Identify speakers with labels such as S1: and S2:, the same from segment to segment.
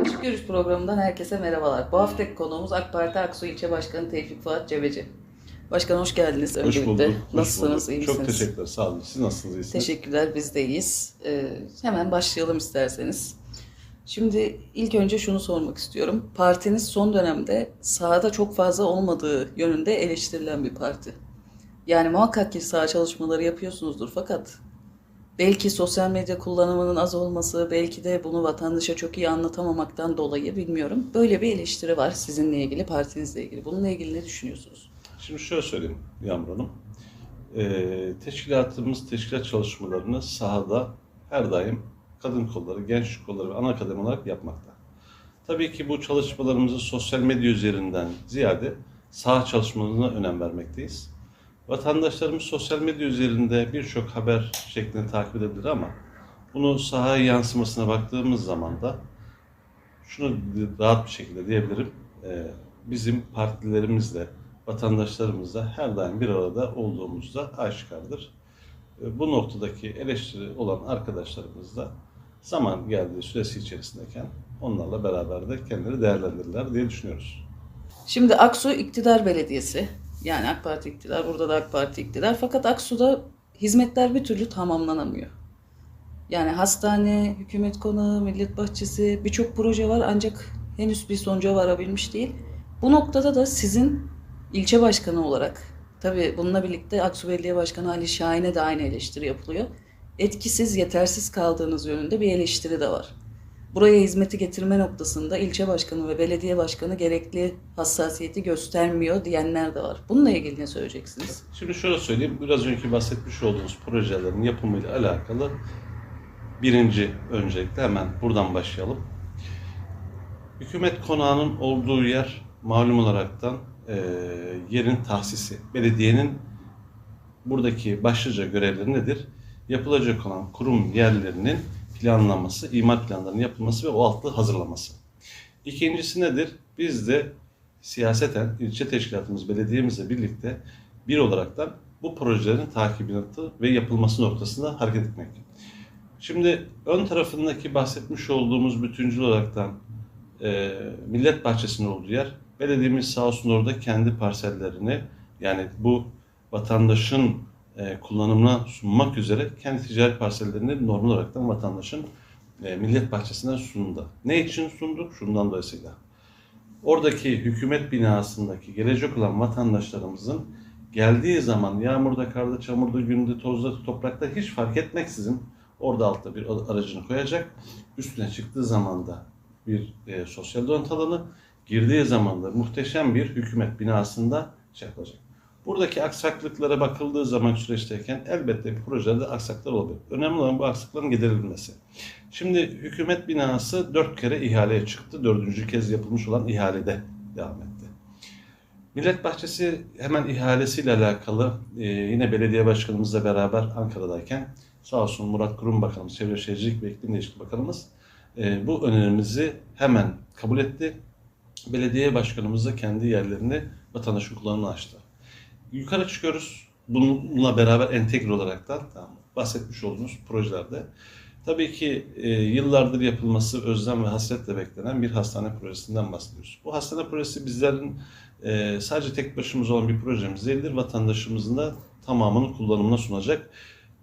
S1: Açık Görüş programından herkese merhabalar. Bu haftaki konuğumuz AK Parti Aksu İlçe Başkanı Tevfik Fuat Cebeci. Başkan hoş geldiniz
S2: Hoş
S1: öncelikle.
S2: bulduk. hoş
S1: Nasılsınız,
S2: bulduk.
S1: iyi
S2: Çok
S1: misiniz?
S2: teşekkürler. Sağ olun. Siz nasılsınız? iyisiniz?
S1: Teşekkürler, biz de iyiyiz. Ee, hemen başlayalım isterseniz. Şimdi ilk önce şunu sormak istiyorum. Partiniz son dönemde sahada çok fazla olmadığı yönünde eleştirilen bir parti. Yani muhakkak ki saha çalışmaları yapıyorsunuzdur fakat belki sosyal medya kullanımının az olması, belki de bunu vatandaşa çok iyi anlatamamaktan dolayı bilmiyorum. Böyle bir eleştiri var sizinle ilgili, partinizle ilgili. Bununla ilgili ne düşünüyorsunuz?
S2: Şimdi şöyle söyleyeyim Yağmur Hanım. Ee, teşkilatımız teşkilat çalışmalarını sahada her daim kadın kolları, genç kolları ve ana akademi olarak yapmakta. Tabii ki bu çalışmalarımızı sosyal medya üzerinden ziyade saha çalışmalarına önem vermekteyiz. Vatandaşlarımız sosyal medya üzerinde birçok haber şeklinde takip edebilir ama bunu sahaya yansımasına baktığımız zaman da şunu rahat bir şekilde diyebilirim. Ee, bizim partilerimizle, vatandaşlarımızla her daim bir arada olduğumuzda aşikardır. Ee, Bu noktadaki eleştiri olan arkadaşlarımız da zaman geldiği süresi içerisindeyken onlarla beraber de kendileri değerlendirirler diye düşünüyoruz.
S1: Şimdi Aksu iktidar belediyesi. Yani AK Parti iktidar, burada da AK Parti iktidar. Fakat Aksu'da hizmetler bir türlü tamamlanamıyor. Yani hastane, hükümet konağı, millet bahçesi birçok proje var ancak henüz bir sonuca varabilmiş değil. Bu noktada da sizin ilçe başkanı olarak, tabii bununla birlikte Aksu Belediye Başkanı Ali Şahin'e de aynı eleştiri yapılıyor. Etkisiz, yetersiz kaldığınız yönünde bir eleştiri de var. Buraya hizmeti getirme noktasında ilçe başkanı ve belediye başkanı gerekli hassasiyeti göstermiyor diyenler de var. Bununla ilgili ne söyleyeceksiniz?
S2: Şimdi şöyle söyleyeyim, biraz önceki bahsetmiş olduğunuz projelerin yapımıyla alakalı birinci öncelikle hemen buradan başlayalım. Hükümet konağının olduğu yer malum olaraktan e, yerin tahsisi. Belediyenin buradaki başlıca görevleri nedir? Yapılacak olan kurum yerlerinin planlanması, imar planlarının yapılması ve o altı hazırlaması. İkincisi nedir? Biz de siyaseten ilçe teşkilatımız, belediyemizle birlikte bir olaraktan bu projelerin takibinatı ve yapılması noktasında hareket etmek. Şimdi ön tarafındaki bahsetmiş olduğumuz bütüncül olaraktan e, Millet Bahçesi'nin olduğu yer, belediyemiz sağ olsun orada kendi parsellerini yani bu vatandaşın e, kullanımına sunmak üzere kendi ticari parsellerini normal olaraktan vatandaşın e, Millet Bahçesi'ne sundu. Ne için sunduk? Şundan dolayısıyla. Oradaki hükümet binasındaki gelecek olan vatandaşlarımızın geldiği zaman yağmurda, karda, çamurda, günde, tozda, toprakta hiç fark etmeksizin orada altta bir aracını koyacak. Üstüne çıktığı zaman da bir e, sosyal donat alanı, girdiği zaman da muhteşem bir hükümet binasında şey yapacak. Buradaki aksaklıklara bakıldığı zaman süreçteyken elbette bir projede aksaklar olabilir. Önemli olan bu aksakların giderilmesi. Şimdi hükümet binası dört kere ihaleye çıktı. Dördüncü kez yapılmış olan ihalede devam etti. Millet Bahçesi hemen ihalesiyle alakalı e, yine belediye başkanımızla beraber Ankara'dayken sağ olsun Murat Kurum Bakanımız, Çevre Şehircilik ve İklim Değişikliği Bakanımız e, bu önerimizi hemen kabul etti. Belediye başkanımız da kendi yerlerini vatandaşın kullanımına açtı. Yukarı çıkıyoruz. Bununla beraber entegre olarak da tamam, bahsetmiş olduğumuz projelerde Tabii ki e, yıllardır yapılması özlem ve hasretle beklenen bir hastane projesinden bahsediyoruz. Bu hastane projesi bizlerin e, sadece tek başımıza olan bir projemiz değildir. Vatandaşımızın da tamamını kullanımına sunacak.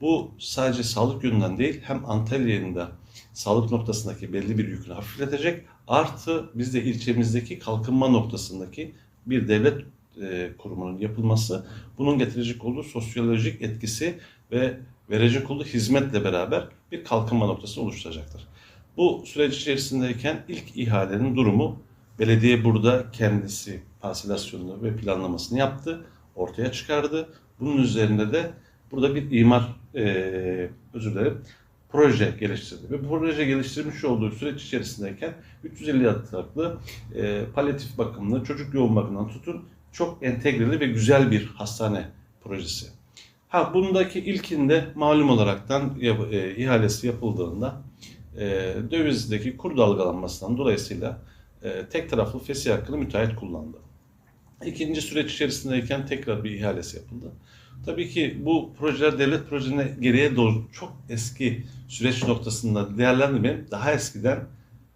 S2: Bu sadece sağlık yönünden değil hem Antalya'nın da sağlık noktasındaki belli bir yükünü hafifletecek. Artı bizde ilçemizdeki kalkınma noktasındaki bir devlet e, kurumunun yapılması bunun getirecek olduğu sosyolojik etkisi ve verecek olduğu hizmetle beraber bir kalkınma noktası oluşturacaktır. Bu süreç içerisindeyken ilk ihalenin durumu belediye burada kendisi parselasyonunu ve planlamasını yaptı, ortaya çıkardı. Bunun üzerinde de burada bir imar, e, özür dilerim, proje geliştirdi. Ve bu proje geliştirmiş olduğu süreç içerisindeyken 350 yataklı e, palyatif bakımlı, çocuk yoğun bakımından tutun çok entegreli ve güzel bir hastane projesi. Ha bundaki ilkinde malum olaraktan e, ihalesi yapıldığında e, dövizdeki kur dalgalanmasından dolayısıyla e, tek taraflı fesih hakkını müteahhit kullandı. İkinci süreç içerisindeyken tekrar bir ihalesi yapıldı. Tabii ki bu projeler devlet projelerine geriye doğru çok eski süreç noktasında değerlendirmeyelim. Daha eskiden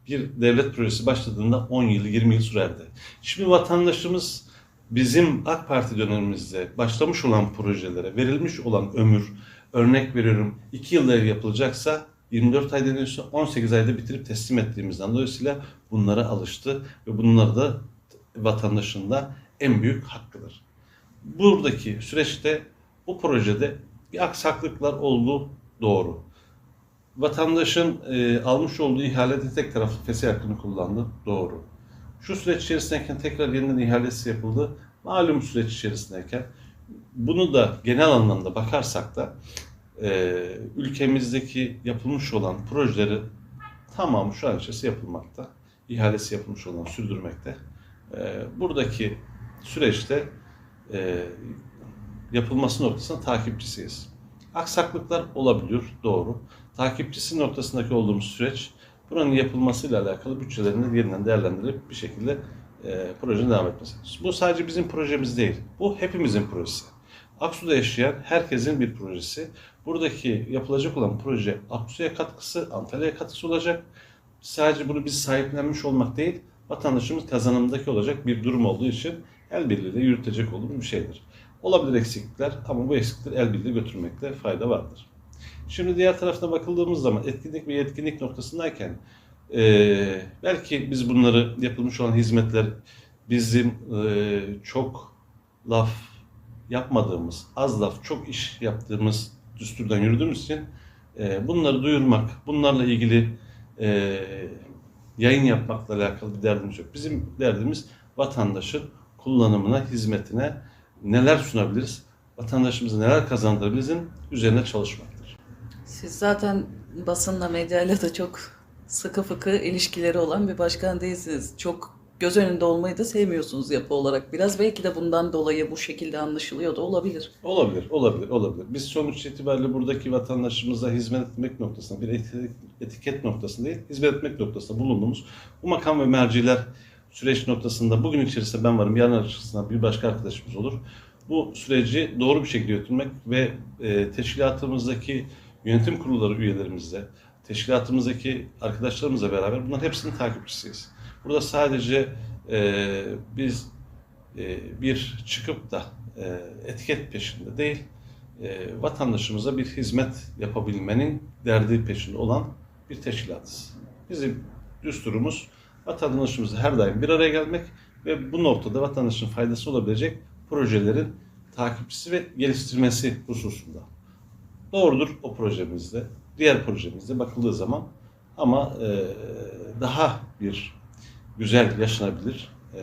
S2: bir devlet projesi başladığında 10 yıl, 20 yıl sürerdi. Şimdi vatandaşımız bizim AK Parti dönemimizde başlamış olan projelere verilmiş olan ömür, örnek veriyorum 2 yılda yapılacaksa 24 ay deniyorsa 18 ayda bitirip teslim ettiğimizden dolayısıyla bunlara alıştı ve bunlar da vatandaşın da en büyük hakkıdır. Buradaki süreçte bu projede bir aksaklıklar oldu doğru. Vatandaşın e, almış olduğu ihalede tek taraflı fesih hakkını kullandı doğru. Şu süreç içerisindeyken tekrar yeniden ihalesi yapıldı. Malum süreç içerisindeyken bunu da genel anlamda bakarsak da e, ülkemizdeki yapılmış olan projeleri tamamı şu an içerisinde yapılmakta. İhalesi yapılmış olan sürdürmekte. E, buradaki süreçte e, yapılması noktasında takipçisiyiz. Aksaklıklar olabiliyor, doğru. Takipçisi noktasındaki olduğumuz süreç buranın yapılmasıyla alakalı bütçelerini yeniden değerlendirip bir şekilde e, projenin devam etmesi. Bu sadece bizim projemiz değil, bu hepimizin projesi. Aksu'da yaşayan herkesin bir projesi. Buradaki yapılacak olan proje Aksu'ya katkısı, Antalya'ya katkısı olacak. Sadece bunu biz sahiplenmiş olmak değil, vatandaşımız kazanımdaki olacak bir durum olduğu için el birliğiyle yürütecek olduğumuz bir şeydir. Olabilir eksiklikler ama bu eksiklikleri el birliğiyle götürmekte fayda vardır. Şimdi diğer tarafına bakıldığımız zaman etkinlik ve yetkinlik noktasındayken eee, belki biz bunları yapılmış olan hizmetler bizim eee, çok laf yapmadığımız, az laf çok iş yaptığımız düsturdan yürüdüğümüz için eee, bunları duyurmak, bunlarla ilgili eee, yayın yapmakla alakalı bir derdimiz yok. Bizim derdimiz vatandaşın kullanımına, hizmetine neler sunabiliriz, vatandaşımıza neler kazandırabilirizin üzerine çalışmaktır.
S1: Siz zaten basınla, medyayla da çok sıkı fıkı ilişkileri olan bir başkan değilsiniz. Çok göz önünde olmayı da sevmiyorsunuz yapı olarak. Biraz belki de bundan dolayı bu şekilde anlaşılıyor da olabilir.
S2: Olabilir, olabilir, olabilir. Biz sonuç itibariyle buradaki vatandaşımıza hizmet etmek noktasında, bir etiket, noktasında değil, hizmet etmek noktasında bulunduğumuz bu makam ve merciler süreç noktasında bugün içerisinde ben varım, yarın açısından bir başka arkadaşımız olur. Bu süreci doğru bir şekilde yürütmek ve e, teşkilatımızdaki yönetim kurulları üyelerimizle, teşkilatımızdaki arkadaşlarımızla beraber bunların hepsinin takipçisiyiz. Burada sadece e, biz e, bir çıkıp da e, etiket peşinde değil, e, vatandaşımıza bir hizmet yapabilmenin derdi peşinde olan bir teşkilatız. Bizim düsturumuz vatandaşımızla her daim bir araya gelmek ve bu noktada vatandaşın faydası olabilecek projelerin takipçisi ve geliştirmesi hususunda. Doğrudur o projemizde, diğer projemizde bakıldığı zaman ama e, daha bir güzel yaşanabilir e,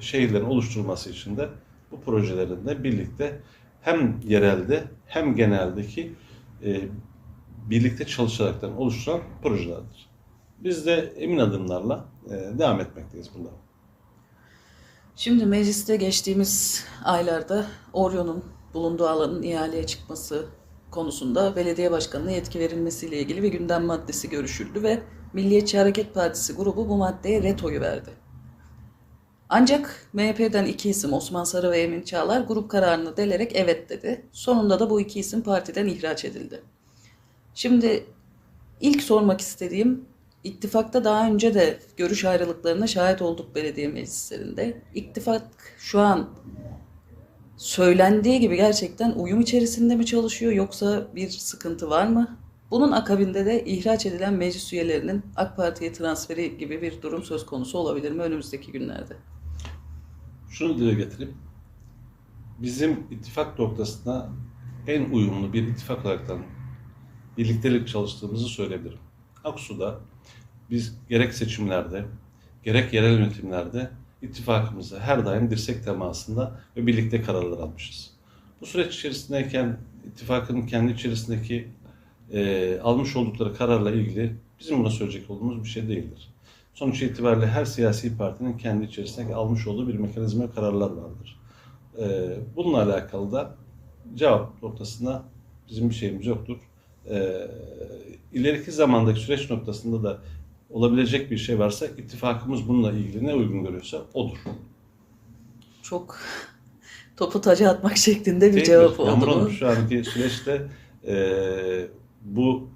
S2: şehirlerin oluşturulması için de bu projelerin de birlikte hem yerelde hem geneldeki e, birlikte çalışaraktan oluşturan projelerdir. Biz de emin adımlarla e, devam etmekteyiz bunda.
S1: Şimdi mecliste geçtiğimiz aylarda Orion'un bulunduğu alanın ihaleye çıkması konusunda belediye başkanına yetki verilmesiyle ilgili bir gündem maddesi görüşüldü ve Milliyetçi Hareket Partisi grubu bu maddeye retoyu verdi. Ancak MHP'den iki isim Osman Sarı ve Emin Çağlar grup kararını delerek evet dedi. Sonunda da bu iki isim partiden ihraç edildi. Şimdi ilk sormak istediğim ittifakta daha önce de görüş ayrılıklarına şahit olduk belediye meclislerinde. İttifak şu an söylendiği gibi gerçekten uyum içerisinde mi çalışıyor yoksa bir sıkıntı var mı? Bunun akabinde de ihraç edilen meclis üyelerinin AK Parti'ye transferi gibi bir durum söz konusu olabilir mi önümüzdeki günlerde?
S2: Şunu dile getireyim. Bizim ittifak noktasında en uyumlu bir ittifak olaraktan birliktelik çalıştığımızı söyleyebilirim. Aksu'da biz gerek seçimlerde gerek yerel yönetimlerde ittifakımızda her daim dirsek temasında ve birlikte kararlar almışız. Bu süreç içerisindeyken ittifakın kendi içerisindeki e, almış oldukları kararla ilgili bizim buna söyleyecek olduğumuz bir şey değildir. Sonuç itibariyle her siyasi partinin kendi içerisindeki almış olduğu bir mekanizma kararlar vardır. E, bununla alakalı da cevap noktasında bizim bir şeyimiz yoktur. E, ileriki zamandaki süreç noktasında da olabilecek bir şey varsa ittifakımız bununla ilgili ne uygun görüyorsa odur.
S1: Çok topu taca atmak şeklinde bir
S2: Değildir.
S1: cevap oldu
S2: Yağmur. Hanım şu anki süreçte eee, bu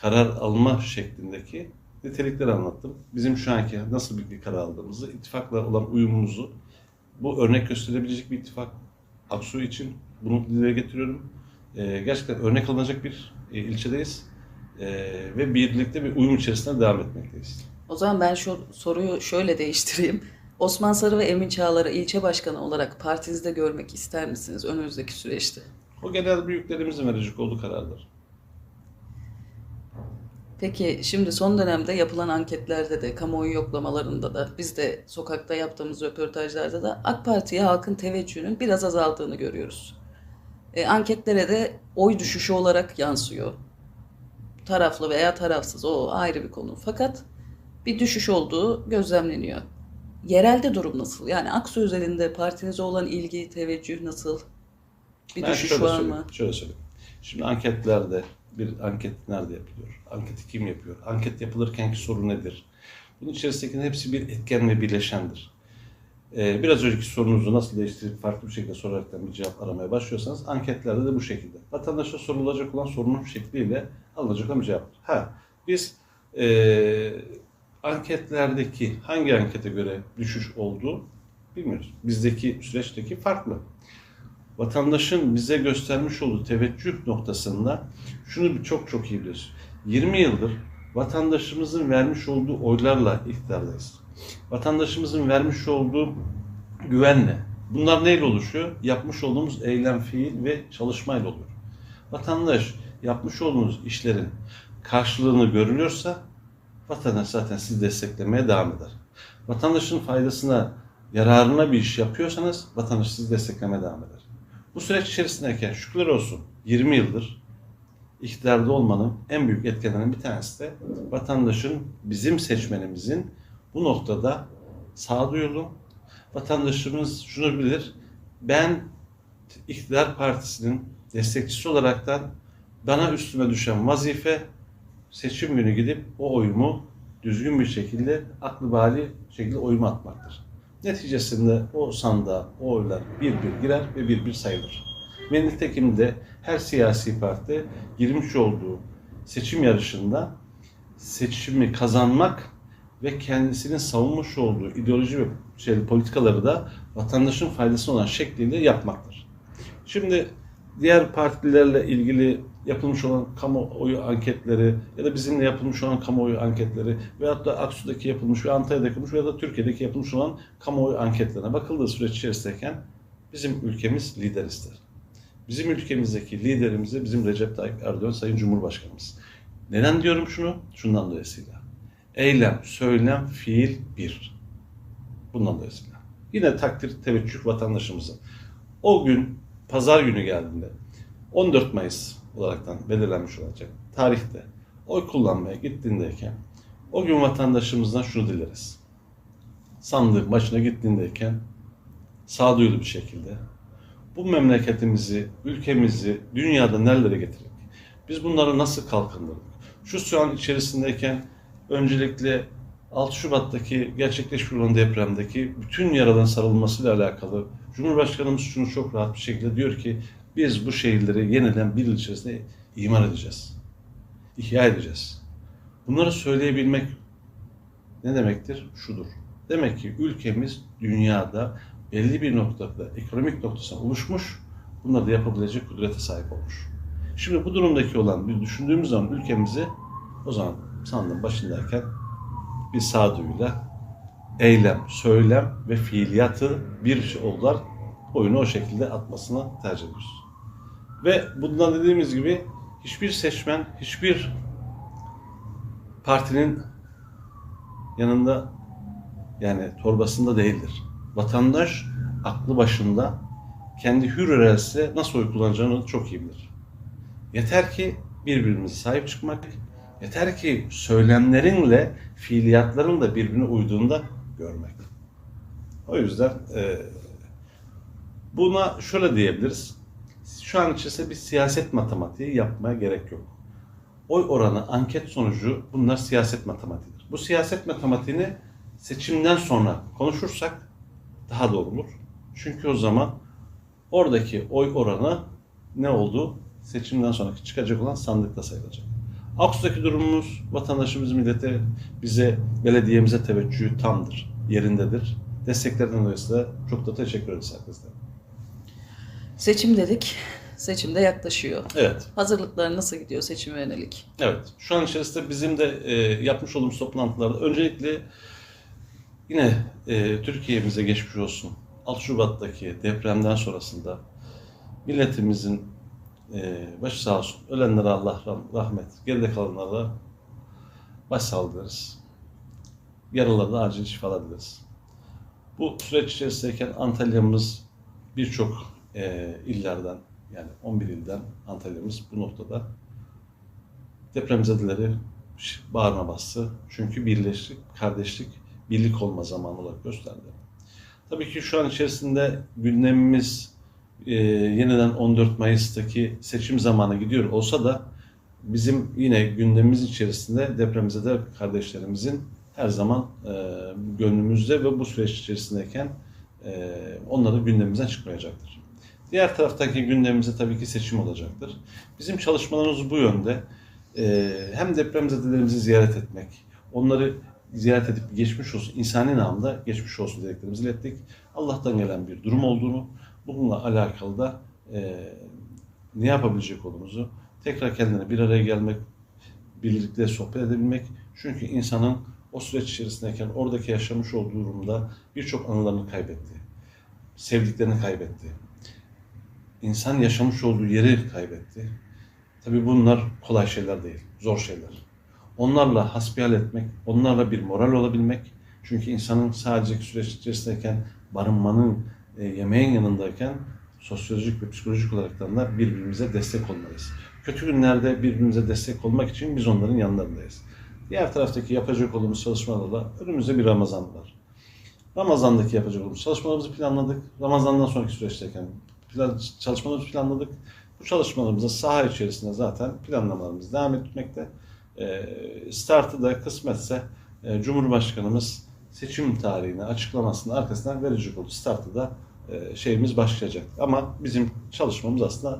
S2: karar alma şeklindeki nitelikleri anlattım. Bizim şu anki nasıl bir karar aldığımızı, ittifakla olan uyumumuzu, bu örnek gösterebilecek bir ittifak Aksu için bunu dile getiriyorum. Eee, gerçekten örnek alınacak bir e, ilçedeyiz Eee, ve birlikte bir uyum içerisinde devam etmekteyiz.
S1: O zaman ben şu soruyu şöyle değiştireyim. Osman Sarı ve Emin Çağlar'ı ilçe başkanı olarak partinizde görmek ister misiniz önümüzdeki süreçte?
S2: O genel büyüklerimizin verecek olduğu kararlar.
S1: Peki şimdi son dönemde yapılan anketlerde de, kamuoyu yoklamalarında da, biz de sokakta yaptığımız röportajlarda da AK Parti'ye halkın teveccühünün biraz azaldığını görüyoruz. E, anketlere de oy düşüşü olarak yansıyor. Taraflı veya tarafsız o ayrı bir konu. Fakat bir düşüş olduğu gözlemleniyor. Yerelde durum nasıl? Yani Aksu özelinde partinize olan ilgi, teveccüh nasıl? Bir
S2: Ben
S1: düşüş
S2: şöyle
S1: var
S2: söyleyeyim,
S1: mı?
S2: Şöyle söyleyeyim. Şimdi anketlerde bir anket nerede yapılıyor? Anketi kim yapıyor? Anket yapılırkenki soru nedir? Bunun içerisindeki hepsi bir etken ve birleşendir. Ee, biraz önceki sorunuzu nasıl değiştirip farklı bir şekilde soraraktan bir cevap aramaya başlıyorsanız anketlerde de bu şekilde. Vatandaşa sorulacak olan sorunun şekliyle alınacak olan cevaptır. Ha, biz ee, anketlerdeki hangi ankete göre düşüş olduğu bilmiyoruz. Bizdeki süreçteki farklı vatandaşın bize göstermiş olduğu teveccüh noktasında şunu çok çok iyi biliyoruz. 20 yıldır vatandaşımızın vermiş olduğu oylarla iktidardayız. Vatandaşımızın vermiş olduğu güvenle. Bunlar neyle oluşuyor? Yapmış olduğumuz eylem, fiil ve çalışmayla oluyor. Vatandaş yapmış olduğunuz işlerin karşılığını görülüyorsa vatandaş zaten sizi desteklemeye devam eder. Vatandaşın faydasına, yararına bir iş yapıyorsanız vatandaş sizi desteklemeye devam eder. Bu süreç içerisindeyken şükürler olsun 20 yıldır iktidarda olmanın en büyük etkenlerinden bir tanesi de vatandaşın, bizim seçmenimizin bu noktada sağduyulu, vatandaşımız şunu bilir, ben iktidar partisinin destekçisi olaraktan bana üstüme düşen vazife seçim günü gidip o oyumu düzgün bir şekilde aklı bali şekilde oyuma atmaktır. Neticesinde o sandığa o oylar bir bir girer ve bir bir sayılır. Ve nitekim her siyasi parti girmiş olduğu seçim yarışında seçimi kazanmak ve kendisinin savunmuş olduğu ideoloji ve şey, politikaları da vatandaşın faydasına olan şekliyle yapmaktır. Şimdi diğer partilerle ilgili yapılmış olan kamuoyu anketleri ya da bizimle yapılmış olan kamuoyu anketleri veyahut da Aksu'daki yapılmış ve Antalya'da yapılmış veya da Türkiye'deki yapılmış olan kamuoyu anketlerine bakıldığı süreç içerisindeyken bizim ülkemiz lider ister. Bizim ülkemizdeki liderimiz de bizim Recep Tayyip Erdoğan Sayın Cumhurbaşkanımız. Neden diyorum şunu? Şundan dolayısıyla. Eylem, söylem, fiil bir. Bundan dolayısıyla. Yine takdir, teveccüh vatandaşımızın. O gün, pazar günü geldiğinde 14 Mayıs olaraktan belirlenmiş olacak tarihte oy kullanmaya gittiğindeyken o gün vatandaşımızdan şunu dileriz. Sandığın başına gittiğindeyken sağduyulu bir şekilde bu memleketimizi, ülkemizi dünyada nerelere getirdik? Biz bunları nasıl kalkındırdık? Şu şu an içerisindeyken öncelikle 6 Şubat'taki gerçekleşmiş olan depremdeki bütün yaraların sarılmasıyla alakalı Cumhurbaşkanımız şunu çok rahat bir şekilde diyor ki biz bu şehirleri yeniden bir yıl içerisinde imar edeceğiz. İhya edeceğiz. Bunları söyleyebilmek ne demektir? Şudur. Demek ki ülkemiz dünyada belli bir noktada ekonomik noktasına oluşmuş, bunları da yapabilecek kudrete sahip olmuş. Şimdi bu durumdaki olan bir düşündüğümüz zaman ülkemizi o zaman sandığın başındayken bir sağduyuyla eylem, söylem ve fiiliyatı bir şey oldular. Oyunu o şekilde atmasını tercih ediyoruz. Ve bundan dediğimiz gibi hiçbir seçmen, hiçbir partinin yanında yani torbasında değildir. Vatandaş aklı başında kendi hür iradesiyle nasıl oy kullanacağını çok iyi bilir. Yeter ki birbirimize sahip çıkmak, yeter ki söylemlerinle fiiliyatların da birbirine uyduğunda görmek. O yüzden e, buna şöyle diyebiliriz. Şu an içerisinde bir siyaset matematiği yapmaya gerek yok. Oy oranı, anket sonucu bunlar siyaset matematiğidir. Bu siyaset matematiğini seçimden sonra konuşursak daha doğru olur. Çünkü o zaman oradaki oy oranı ne oldu? Seçimden sonraki çıkacak olan sandıkta sayılacak. Aksu'daki durumumuz vatandaşımız millete bize belediyemize teveccühü tamdır, yerindedir. Desteklerden dolayısıyla çok da teşekkür ederiz herkese.
S1: Seçim dedik. Seçim de yaklaşıyor.
S2: Evet.
S1: Hazırlıklar nasıl gidiyor seçime yönelik?
S2: Evet. Şu an içerisinde bizim de e, yapmış olduğumuz toplantılarda öncelikle yine e, Türkiye'mize geçmiş olsun. 6 Şubat'taki depremden sonrasında milletimizin e, başı sağ olsun. Ölenlere Allah rah- rahmet, geride kalanlara başsağlığı dileriz. Yaralılara da acil şifalar dileriz. Bu süreç içerisindeyken Antalya'mız birçok e, illerden yani 11 ilden Antalya'mız bu noktada depremzedeleri bağrına bastı. Çünkü birleştik, kardeşlik, birlik olma zamanı olarak gösterdi. Tabii ki şu an içerisinde gündemimiz e, yeniden 14 Mayıs'taki seçim zamanı gidiyor olsa da bizim yine gündemimiz içerisinde depremzede kardeşlerimizin her zaman e, gönlümüzde ve bu süreç içerisindeyken e, onları gündemimizden çıkmayacaktır. Diğer taraftaki gündemimizde tabii ki seçim olacaktır. Bizim çalışmalarımız bu yönde. Ee, hem depremzedelerimizi ziyaret etmek, onları ziyaret edip geçmiş olsun, insani namda geçmiş olsun dileklerimizi ilettik. Allah'tan gelen bir durum olduğunu, bununla alakalı da e, ne yapabilecek olduğumuzu, tekrar kendine bir araya gelmek, birlikte sohbet edebilmek. Çünkü insanın o süreç içerisindeyken oradaki yaşamış olduğu durumda birçok anılarını kaybetti. Sevdiklerini kaybetti. İnsan yaşamış olduğu yeri kaybetti. Tabii bunlar kolay şeyler değil, zor şeyler. Onlarla hasbihal etmek, onlarla bir moral olabilmek. Çünkü insanın sadece süreç içerisindeyken barınmanın, e, yemeğin yanındayken sosyolojik ve psikolojik olaraktan da birbirimize destek olmalıyız. Kötü günlerde birbirimize destek olmak için biz onların yanlarındayız. Diğer taraftaki yapacak olduğumuz çalışmalarla önümüzde bir Ramazan var. Ramazan'daki yapacak olduğumuz çalışmalarımızı planladık. Ramazan'dan sonraki süreçteyken çalışmalarımızı planladık. Bu çalışmalarımızda saha içerisinde zaten planlamalarımız devam etmekte. E, startı da kısmetse e, Cumhurbaşkanımız seçim tarihini açıklamasının arkasından verecek oldu. Startı da e, şeyimiz başlayacak. Ama bizim çalışmamız aslında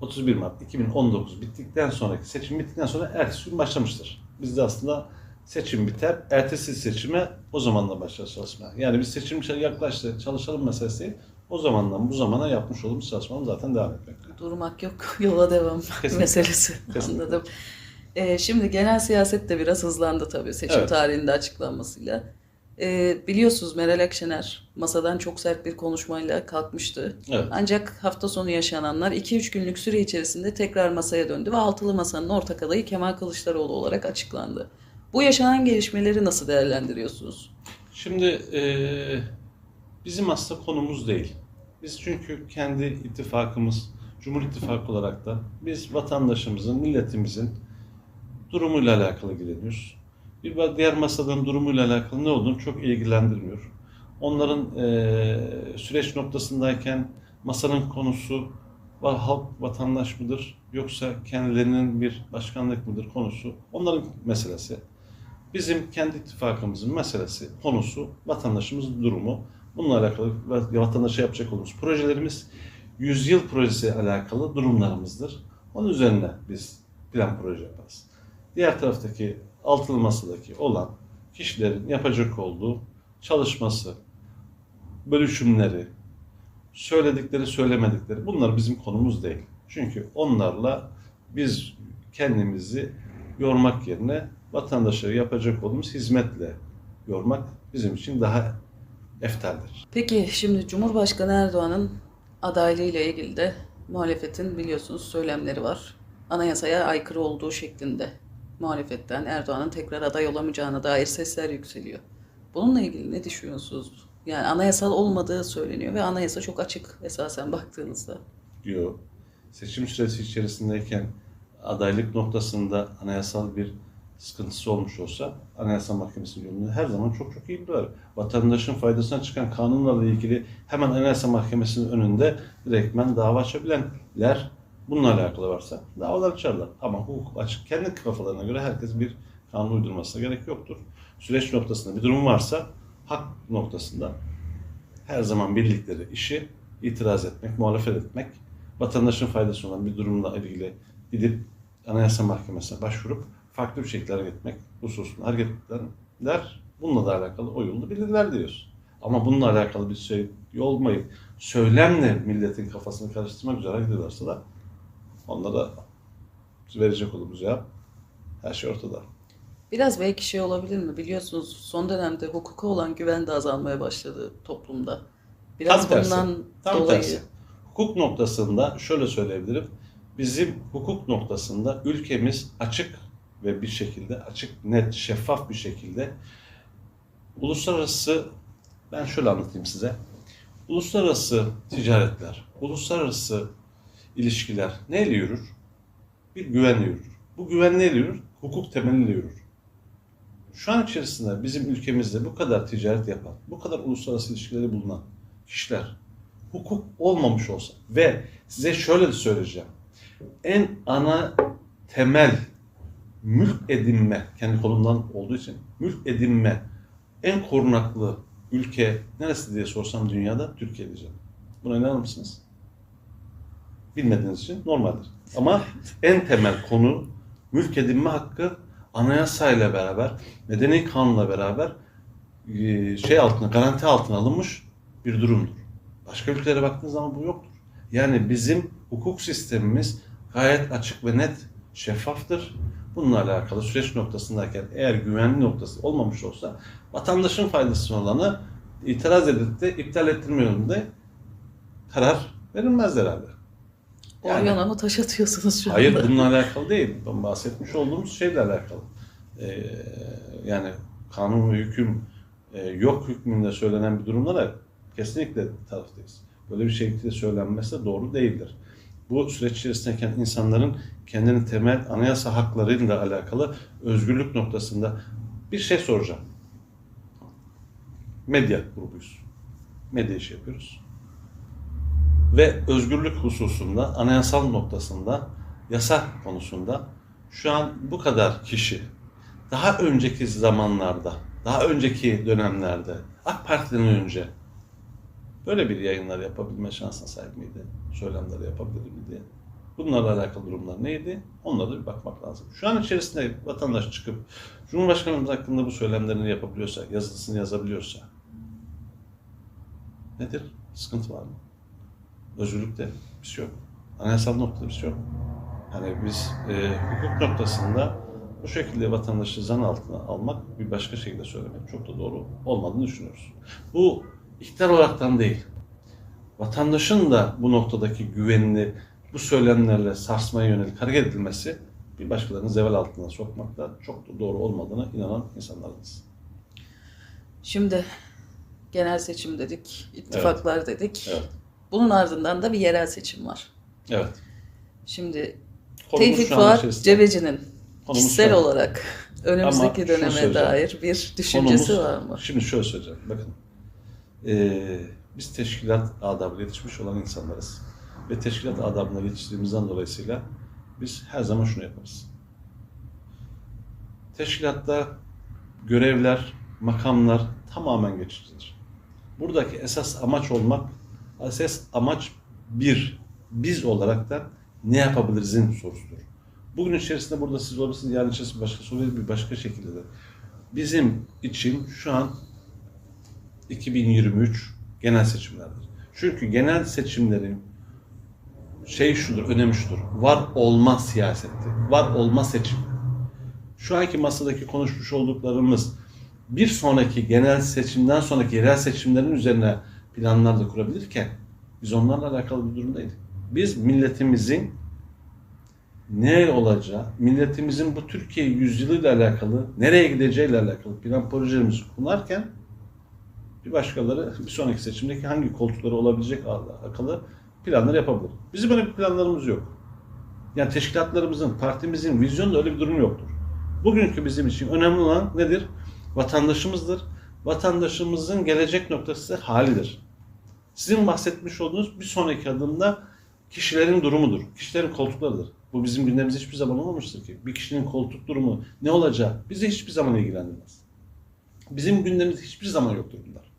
S2: 31 Mart 2019 bittikten sonraki seçim bittikten sonra ertesi gün başlamıştır. Bizde aslında seçim biter, ertesi seçime o zamanla başlar çalışma. Yani biz seçim yaklaştı, çalışalım meselesi. O zamandan bu zamana yapmış olduğumuz çalışmamız zaten devam etmekte.
S1: Durmak yok, yola devam
S2: Kesinlikle.
S1: meselesi.
S2: Kesinlikle.
S1: Anladım. Ee, şimdi genel siyaset de biraz hızlandı tabii seçim
S2: Evet.
S1: tarihinde açıklanmasıyla. Ee, biliyorsunuz Meral Akşener masadan çok sert bir konuşmayla kalkmıştı.
S2: Evet.
S1: Ancak hafta sonu yaşananlar 2-3 günlük süre içerisinde tekrar masaya döndü ve altılı masanın ortak adayı Kemal Kılıçdaroğlu olarak açıklandı. Bu yaşanan gelişmeleri nasıl değerlendiriyorsunuz?
S2: Şimdi eee, bizim aslında konumuz değil. Biz çünkü kendi ittifakımız, Cumhur İttifakı olarak da biz vatandaşımızın, milletimizin durumuyla alakalı ilgileniyoruz. Bir diğer masadan durumuyla alakalı ne olduğunu çok ilgilendirmiyor. Onların eee, süreç noktasındayken masanın konusu va- halk vatandaş mıdır yoksa kendilerinin bir başkanlık mıdır konusu onların meselesi. Bizim kendi ittifakımızın meselesi, konusu, vatandaşımızın durumu. Bununla alakalı vatandaşa yapacak olduğumuz projelerimiz yüzyıl projesi alakalı durumlarımızdır. Onun üzerine biz plan proje yaparız. Diğer taraftaki altılı masadaki olan kişilerin yapacak olduğu çalışması, bölüşümleri, söyledikleri söylemedikleri bunlar bizim konumuz değil. Çünkü onlarla biz kendimizi yormak yerine vatandaşa yapacak olduğumuz hizmetle yormak bizim için daha eftaldir.
S1: Peki şimdi Cumhurbaşkanı Erdoğan'ın adaylığıyla ilgili de muhalefetin biliyorsunuz söylemleri var. Anayasaya aykırı olduğu şeklinde muhalefetten Erdoğan'ın tekrar aday olamayacağına dair sesler yükseliyor. Bununla ilgili ne düşünüyorsunuz? Yani anayasal olmadığı söyleniyor ve anayasa çok açık esasen baktığınızda.
S2: diyor. Seçim süresi içerisindeyken adaylık noktasında anayasal bir sıkıntısı olmuş olsa Anayasa Mahkemesi'nin yolunu her zaman çok çok iyi biliyor. Vatandaşın faydasına çıkan kanunlarla ilgili hemen Anayasa Mahkemesi'nin önünde direktmen dava açabilenler bununla alakalı varsa davalar açarlar. Ama hukuk açık. Kendi kafalarına göre herkes bir kanun uydurmasına gerek yoktur. Süreç noktasında bir durum varsa hak noktasında her zaman bildikleri işi itiraz etmek, muhalefet etmek, vatandaşın faydası olan bir durumla ilgili gidip Anayasa Mahkemesi'ne başvurup farklı bir şekilde hareket etmek hususunda hareketler bununla da alakalı o yolda bilirler diyoruz. Ama bununla alakalı bir şey olmayıp söylemle milletin kafasını karıştırmak üzere ederse de onlara verecek olduğumuz cevap her şey ortada.
S1: Biraz belki şey olabilir mi? Biliyorsunuz son dönemde hukuka olan güven de azalmaya başladı toplumda. Biraz
S2: Tam tersi.
S1: bundan
S2: Tam
S1: dolayı
S2: tersi. Hukuk noktasında şöyle söyleyebilirim. Bizim hukuk noktasında ülkemiz açık ve bir şekilde açık, net, şeffaf bir şekilde uluslararası ben şöyle anlatayım size. Uluslararası ticaretler, uluslararası ilişkiler neyle yürür? Bir güvenle yürür. Bu güven neyle yürür? Hukuk temeliyle yürür. Şu an içerisinde bizim ülkemizde bu kadar ticaret yapan, bu kadar uluslararası ilişkileri bulunan kişiler hukuk olmamış olsa ve size şöyle de söyleyeceğim. En ana temel mülk edinme, kendi kolumdan olduğu için mülk edinme en korunaklı ülke neresi diye sorsam dünyada Türkiye diyeceğim. Buna inanır mısınız? Bilmediğiniz için normaldir. Ama en temel konu mülk edinme hakkı anayasayla beraber, medeni kanunla beraber e, şey altına, garanti altına alınmış bir durumdur. Başka ülkelere baktığınız zaman bu yoktur. Yani bizim hukuk sistemimiz gayet açık ve net, şeffaftır. Bununla alakalı süreç noktasındayken eğer güvenli noktası olmamış olsa vatandaşın faydası olanı itiraz edilip de iptal ettirme yönünde karar verilmez herhalde. Yani-
S1: yana mı taş atıyorsunuz şu
S2: Hayır
S1: anda?
S2: bununla alakalı değil. Ben bahsetmiş olduğumuz şeyle alakalı. Ee, yani kanun ve hüküm e, yok hükmünde söylenen bir durumlara kesinlikle taraftayız. Böyle bir şekilde söylenmesi de doğru değildir. Bu süreç içerisindeyken insanların kendini temel anayasa haklarıyla alakalı özgürlük noktasında bir şey soracağım. Medya grubuyuz. Medya işi yapıyoruz ve özgürlük hususunda, anayasal noktasında, yasa konusunda şu an bu kadar kişi daha önceki zamanlarda, daha önceki dönemlerde, AK Parti'den önce böyle bir yayınlar yapabilme şansına sahip miydi? Söylemleri yapabilir miydi? Bunlarla alakalı durumlar neydi? Onlara da bir bakmak lazım. Şu an içerisinde vatandaş çıkıp Cumhurbaşkanımız hakkında bu söylemlerini yapabiliyorsa, yazısını yazabiliyorsa nedir? Sıkıntı var mı? Özgürlükte bir şey yok. Anayasal noktada bir şey yok. Hani biz e, hukuk noktasında bu şekilde vatandaşı zan altına almak bir başka şekilde söylemek çok da doğru olmadığını düşünüyoruz. Bu iktidar olaraktan değil. Vatandaşın da bu noktadaki güvenini bu söylemlerle sarsmaya yönelik hareket edilmesi bir başkalarını zeval altına sokmakta çok da doğru olmadığına inanan insanlarız.
S1: Şimdi genel seçim dedik, ittifaklar dedik.
S2: Evet.
S1: Bunun ardından da bir yerel seçim var.
S2: Evet.
S1: Şimdi
S2: Konumuz
S1: Tevfik Fuat Cebeci'nin
S2: konumuz
S1: kişisel olarak önümüzdeki
S2: Ama
S1: döneme dair bir düşüncesi
S2: Konumuz-
S1: var mı?
S2: Şimdi şöyle söyleyeceğim. Bakın. Ee, biz teşkilat adabıyla yetişmiş olan insanlarız. Ve teşkilat adabına yetiştiğimizden dolayısıyla biz her zaman şunu yaparız. Teşkilatta görevler, makamlar tamamen geçicidir. Buradaki esas amaç olmak, esas amaç bir, biz olarak da ne yapabilirizin sorusudur. Bugün içerisinde burada siz olabilirsiniz, yarın içerisinde başka soru bir başka şekilde de. Bizim için şu an 2023 genel seçimlerdir. Çünkü genel seçimlerin şey şudur, önemi şudur. Var olma siyaseti, var olma seçim. Şu anki masadaki konuşmuş olduklarımız bir sonraki genel seçimden sonraki yerel seçimlerin üzerine planlar da kurabilirken biz onlarla alakalı bir durumdayız. Biz milletimizin ne olacağı, milletimizin bu Türkiye yüzyılıyla alakalı, nereye gideceğiyle alakalı plan projelerimizi kullanırken bir başkaları bir sonraki seçimdeki hangi koltukları olabilecek alakalı planlar yapabilir. Bizim öyle bir planlarımız yok. Yani teşkilatlarımızın, partimizin vizyonda öyle bir durum yoktur. Bugünkü bizim için önemli olan nedir? Vatandaşımızdır. Vatandaşımızın gelecek noktası halidir. Sizin bahsetmiş olduğunuz bir sonraki adımda kişilerin durumudur. Kişilerin koltuklarıdır. Bu bizim gündemimizde hiçbir zaman olmamıştır ki. Bir kişinin koltuk durumu ne olacağı bizi hiçbir zaman ilgilendirmez. Bizim gündemimizde hiçbir zaman yoktur bunlar.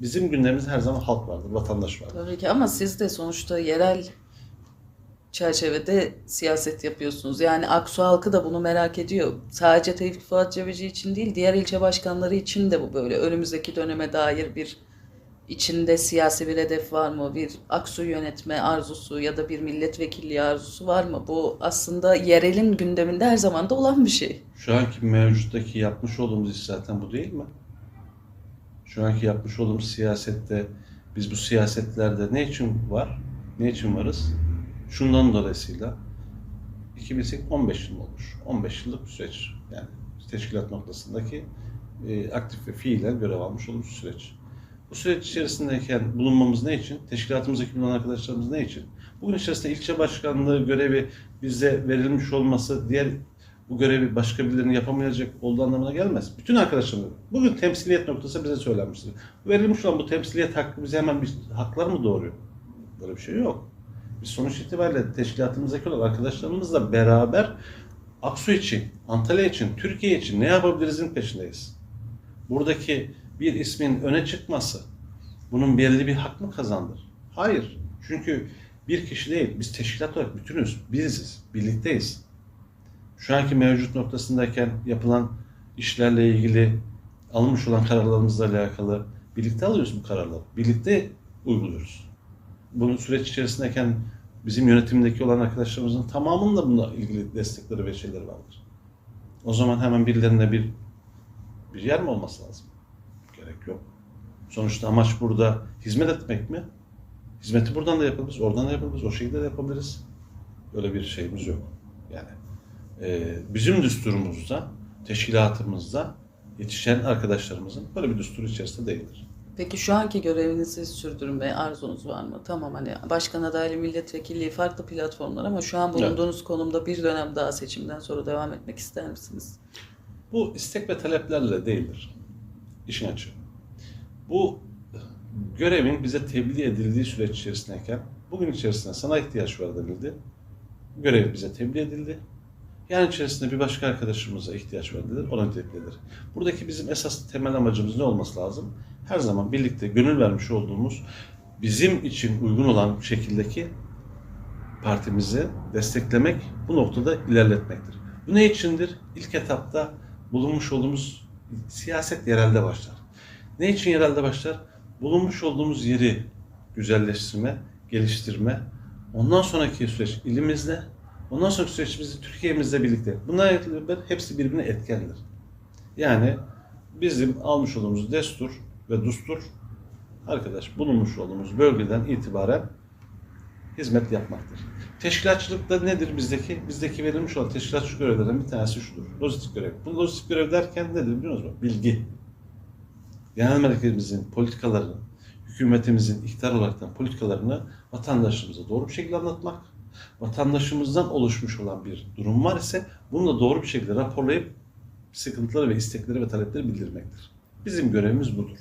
S2: Bizim gündemimizde her zaman halk vardır, vatandaş vardır.
S1: Tabii ki ama siz de sonuçta yerel çerçevede siyaset yapıyorsunuz. Yani Aksu halkı da bunu merak ediyor. Sadece Tevfik Fuat Cebeci için değil, diğer ilçe başkanları için de bu böyle. Önümüzdeki döneme dair bir içinde siyasi bir hedef var mı? Bir Aksu yönetme arzusu ya da bir milletvekilliği arzusu var mı? Bu aslında yerelin gündeminde her zaman da olan bir şey.
S2: Şu anki mevcuttaki yapmış olduğumuz iş zaten bu değil mi? Şu anki yapmış olduğumuz siyasette biz bu siyasetlerde ne için var? Ne için varız? Şundan dolayısıyla 2008 15 yıl olmuş. 15 yıllık bir süreç. Yani teşkilat noktasındaki e, aktif ve fiilen görev almış olduğumuz süreç. Bu süreç içerisindeyken bulunmamız ne için? Teşkilatımızdaki bulunan arkadaşlarımız ne için? Bugün içerisinde ilçe başkanlığı görevi bize verilmiş olması diğer bu görevi başka birilerinin yapamayacak olduğu anlamına gelmez. Bütün arkadaşlarım bugün temsiliyet noktası bize söylenmiştir. Verilmiş olan bu temsiliyet hakkı bize hemen bir haklar mı doğuruyor? Böyle bir şey yok. Sonuç itibariyle teşkilatımızdaki olan arkadaşlarımızla beraber Aksu için, Antalya için, Türkiye için ne yapabilirizin peşindeyiz. Buradaki bir ismin öne çıkması bunun belirli bir hak mı kazandır? Hayır. Çünkü bir kişi değil, biz teşkilat olarak bütünüz, biziz, birlikteyiz. Şu anki mevcut noktasındayken yapılan işlerle ilgili alınmış olan kararlarımızla alakalı birlikte alıyoruz bu kararları. Birlikte uyguluyoruz. Bunun süreç içerisindeyken bizim yönetimdeki olan arkadaşlarımızın tamamının da bununla ilgili destekleri ve şeyleri vardır. O zaman hemen birilerine bir bir yer mi olması lazım? Gerek yok. Sonuçta amaç burada hizmet etmek mi? Hizmeti buradan da yapabiliriz, oradan da yapabiliriz, o şekilde de yapabiliriz. Öyle bir şeyimiz yok. Yani e, bizim düsturumuzda, teşkilatımızda yetişen arkadaşlarımızın böyle bir düstur içerisinde değildir.
S1: Peki şu anki görevinizi sürdürme arzunuz var mı? Tamam hani başkan adaylığı, milletvekilliği farklı platformlar ama şu an bulunduğunuz konumda bir dönem daha seçimden sonra devam etmek ister misiniz?
S2: Bu istek ve taleplerle değildir. İşin açığı. Bu görevin bize tebliğ edildiği süreç içerisindeyken bugün içerisinde sana ihtiyaç var denildi. Görev bize tebliğ edildi. Yarın içerisinde bir başka arkadaşımıza ihtiyaç var denir, ona tebliğ edilir. Buradaki bizim esas temel amacımız ne olması lazım? Her zaman birlikte gönül vermiş olduğumuz, bizim için uygun olan şekildeki partimizi desteklemek, bu noktada ilerletmektir. Bu ne içindir? İlk etapta bulunmuş olduğumuz siyaset yerelde başlar. Ne için yerelde başlar? Bulunmuş olduğumuz yeri güzelleştirme, geliştirme, ondan sonraki süreç ilimizde, ondan sonraki süreçimizde Türkiye'mizle birlikte. Bunlar hepsi birbirine etkendir. Yani bizim almış olduğumuz destur ve dustur arkadaş bulunmuş olduğumuz bölgeden itibaren hizmet yapmaktır. Teşkilatçılıkta nedir bizdeki? Bizdeki verilmiş olan teşkilatçı görevlerden bir tanesi şudur. Lojistik görev. Bu lojistik görev derken nedir biliyor musunuz? Bilgi. Genel merkezimizin politikalarını, hükümetimizin iktidar olaraktan politikalarını vatandaşımıza doğru bir şekilde anlatmak, vatandaşımızdan oluşmuş olan bir durum var ise bunu da doğru bir şekilde raporlayıp sıkıntıları ve istekleri ve talepleri bildirmektir. Bizim görevimiz budur.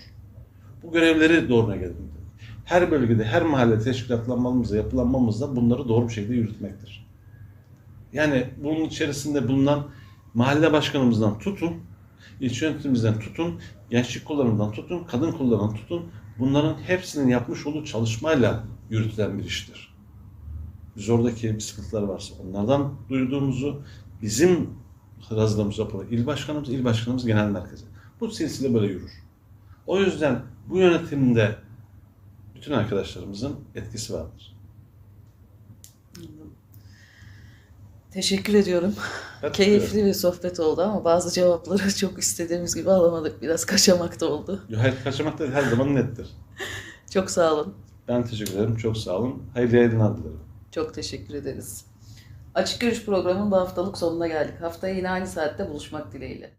S2: Bu görevleri doğruna getirmek. Her bölgede, her mahallede teşkilatlanmamızda, yapılanmamızda bunları doğru bir şekilde yürütmektir. Yani bunun içerisinde bulunan mahalle başkanımızdan tutun, ilçe yönetimimizden tutun, gençlik kollarından tutun, kadın kollarından tutun, bunların hepsinin yapmış olduğu çalışmayla yürütülen bir iştir. Biz oradaki bir sıkıntılar varsa onlardan duyduğumuzu bizim hazırladığımız raporu il başkanımız, il başkanımız genel merkeze. Bu silsile böyle yürür. O yüzden bu yönetimde bütün arkadaşlarımızın etkisi vardır.
S1: Teşekkür ediyorum.
S2: Ederim.
S1: Keyifli bir sohbet oldu ama bazı cevapları çok istediğimiz gibi alamadık. Biraz kaçamak da oldu.
S2: Hayır, kaçırmak da her zaman nettir.
S1: Çok sağ olun.
S2: Ben teşekkür ederim. Çok sağ olun. Hayırlı yayınlar dilerim.
S1: Çok teşekkür ederiz. Açık Görüş programının bu haftalık sonuna geldik. Haftaya yine aynı saatte buluşmak dileğiyle.